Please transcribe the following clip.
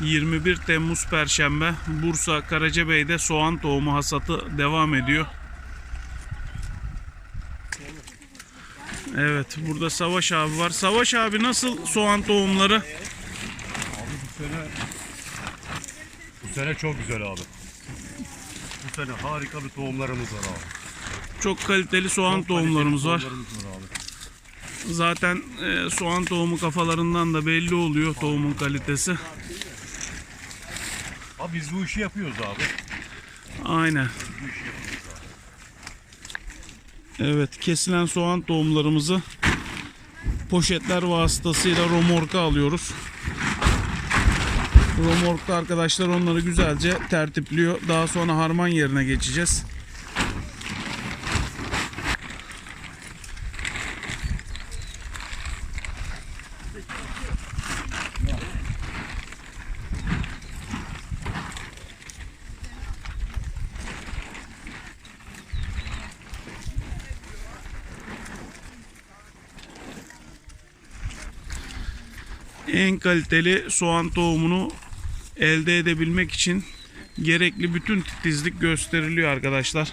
21 Temmuz Perşembe Bursa Karacabey'de soğan tohumu hasatı devam ediyor. Evet burada Savaş abi var. Savaş abi nasıl soğan tohumları? Bu sene bu sene çok güzel abi. Bu sene harika bir tohumlarımız var abi. Çok kaliteli soğan Çok tohumlarımız kaliteli var. tohumlarımız var abi. Zaten e, soğan tohumu kafalarından da belli oluyor tohumun kalitesi. Abi biz bu işi yapıyoruz abi. Aynen. Bu işi yapıyoruz abi. Evet kesilen soğan tohumlarımızı poşetler vasıtasıyla romorka alıyoruz. Romorkta arkadaşlar onları güzelce tertipliyor. Daha sonra harman yerine geçeceğiz. En kaliteli soğan tohumunu elde edebilmek için gerekli bütün titizlik gösteriliyor arkadaşlar.